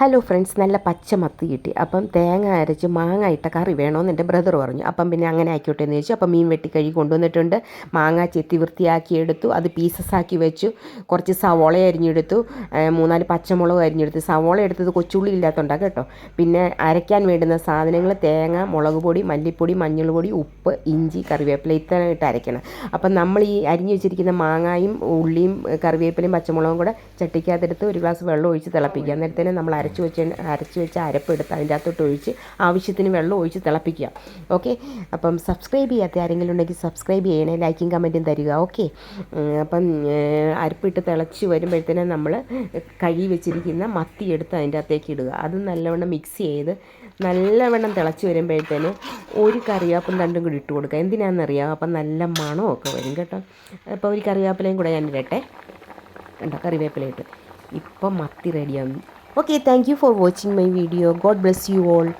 Hello friends നല്ല പച്ച മത്തി കിട്ടി. അപ്പം തേങ്ങ അരച്ച് മാങ്ങ ഇട്ട കറി വേണമെന്ന് എന്റെ ബ്രദർ പറഞ്ഞു. അപ്പം പിന്നെ അങ്ങനെ ആയിക്കോട്ടെ എന്ന് ചോദിച്ചു. അപ്പം മീൻ വെട്ടി കഴുകി കൊണ്ടുവന്നിട്ടുണ്ട്. മാങ്ങ ചെത്തി വൃത്തിയാക്കി എടുത്തു. അത് പീസസ് ആക്കി വെച്ചു. കുറച്ച് സവോള അരിഞ്ഞെടുത്തു. മൂന്നാൽ പച്ചമുളക് അരിഞ്ഞെടുത്തു. സവോള എടുത്തത് കൊച്ചുള്ളി ഇല്ലാത്തതുകൊണ്ടാണ് കേട്ടോ. പിന്നെ അരയ്ക്കാൻ വേണ്ടുന്ന സാധനങ്ങൾ തേങ്ങ മുളക് പൊടി മല്ലിപ്പൊടി മഞ്ഞൾ പൊടി ഉപ്പ് ഇഞ്ചി കറിവേപ്പില ഇത്ര ഇട്ട് അരയ്ക്കണം. അപ്പം നമ്മൾ ഈ അരിഞ്ഞു വെച്ചിരിക്കുന്ന മാങ്ങായും ഉള്ളിയും കറിവേപ്പിലയും പച്ചമുളകും കൂടെ ചട്ടിക്കകത്തെടുത്ത് ഒരു ഗ്ലാസ് വെള്ളം ഒഴിച്ച് തിളപ്പിക്കുക. അന്നേരത്തേനും നമ്മൾ അരച്ച് വെച്ച് അരച്ച് വെച്ച് അരപ്പെടുത്ത് അതിന്റെ അകത്തോട്ട് ഒഴിച്ച് ആവശ്യത്തിന് വെള്ളം ഒഴിച്ച് തിളപ്പിക്കുക. ഓക്കെ അപ്പം സബ്സ്ക്രൈബ് ചെയ്യാത്ത ആരെങ്കിലും ഉണ്ടെങ്കിൽ സബ്സ്ക്രൈബ് ചെയ്യണേ ലൈക്കും കമന്റും തരിക. ഓക്കെ അപ്പം അരപ്പിട്ട് തിളച്ച് വരുമ്പോഴത്തേനും നമ്മൾ കഴുകി വെച്ചിരിക്കുന്ന മത്തി എടുത്ത് അതിന്റെ അകത്തേക്ക് ഇടുക. അത് നല്ലവണ്ണം മിക്സ് ചെയ്ത് നല്ലവണ്ണം തിളച്ച് വരുമ്പോഴത്തേന് ഒരു കറിവേപ്പും രണ്ടും കൂടി ഇട്ട് കൊടുക്കുക. എന്തിനാണെന്നറിയാം അപ്പം നല്ല മണമൊക്കെ വരും കേട്ടോ. അപ്പോൾ ഒരു കറിവേപ്പിലയും കൂടെ ഞാൻ ഇടട്ടെ. കണ്ടോ? കറിവേപ്പില ഇട്ട്. ഇപ്പം മത്തി റെഡിയാവും Okay, thank you for watching my video. God bless you all.